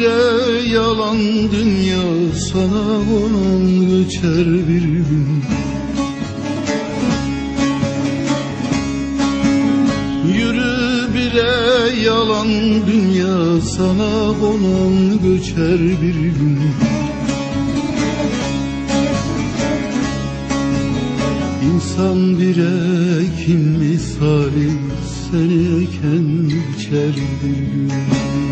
Bire yalan dünya sana konan göçer bir gün. Yürü bire yalan dünya sana konan göçer bir gün. İnsan bire kim misali seni eken biçer bir gün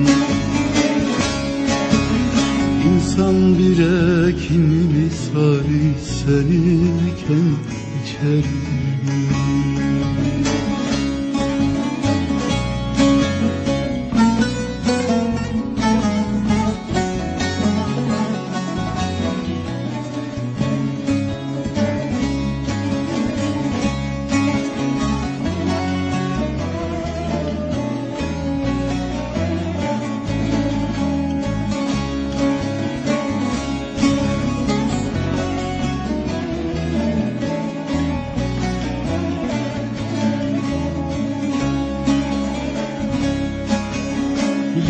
İnsan bire kim misali seni eken biçer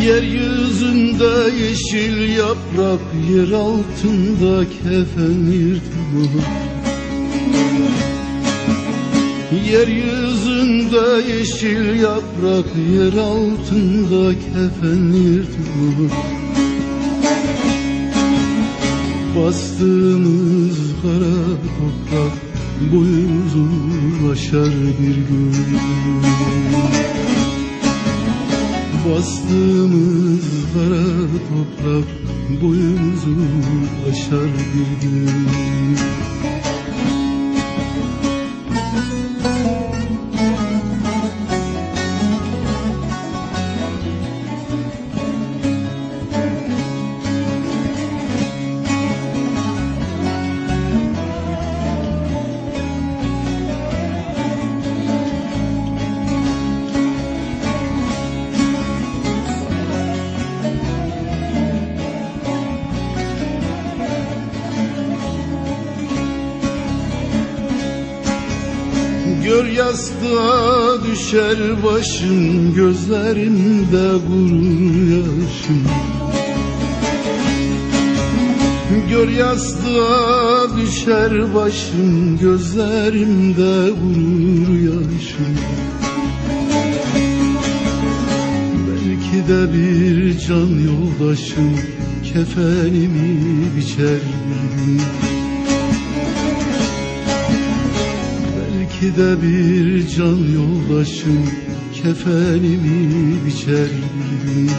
Yeryüzünde yeşil yaprak Yer altında kefen yırtılır Yeryüzünde yeşil yaprak Yer altında kefen yırtılır Bastığımız kara toprak Boyumuzu aşar bir gün Bastığımız kara toprak boyumuzu aşar bir gün Gör yastığa düşer başın Gözlerimde gurur yaşım Gör yastığa düşer başın Gözlerimde gurur yaşım Belki de bir can yoldaşım Kefenimi biçer bir gün Belki de bir can yoldaşım Kefenimi biçer. gün